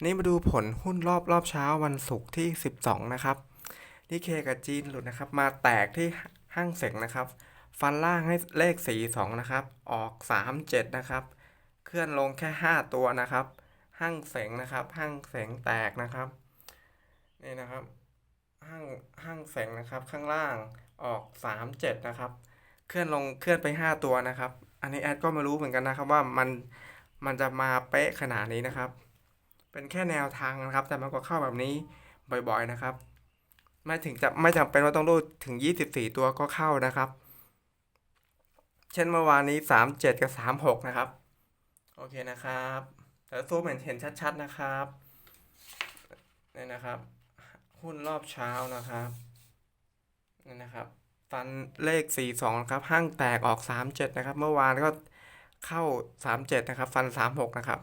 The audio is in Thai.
นนี้มาดูผลหุ้นรอบรอบเช้าวันศุกร์ที่ 12 นะครับนิเคกับจีนหลุดนะครับ มาแตกที่ห้างเสงนะครับ ฟันล่างให้เลข 42 นะครับ ออก 37 นะครับ เคลื่อนลงแค่ 5 ตัวนะครับ ห้างเสงนะครับ ห้างเสงแตกนะครับนี่นะครับ ห้างห้างเสงนะครับ ข้างล่างออก 37 นะครับ เคลื่อนลงเคลื่อนไป 5 ตัวนะครับ อันนี้แอดก็ไม่รู้เหมือนกันนะครับว่ามันมันจะมาเป๊ะขนาดนี้นะครับ เป็นแค่แนวทางนะครับ แต่มันก็เข้าแบบนี้บ่อยๆนะครับ ไม่ถึงจะไม่จำเป็นว่าต้องรูดถึง 24 ตัวก็เข้านะครับ เช่นเมื่อวานนี้ 37 กับ 36 นะครับ โอเคนะครับแต่ซูมเห็นเห็นชัดๆนะครับนี่นะครับ หุ้นรอบเช้านะครับนี่นะครับฟันเลข 42นะครับห้างแตกออก 37 นะครับ เมื่อวานก็เข้า 37 นะครับ ฟัน 36 นะครับ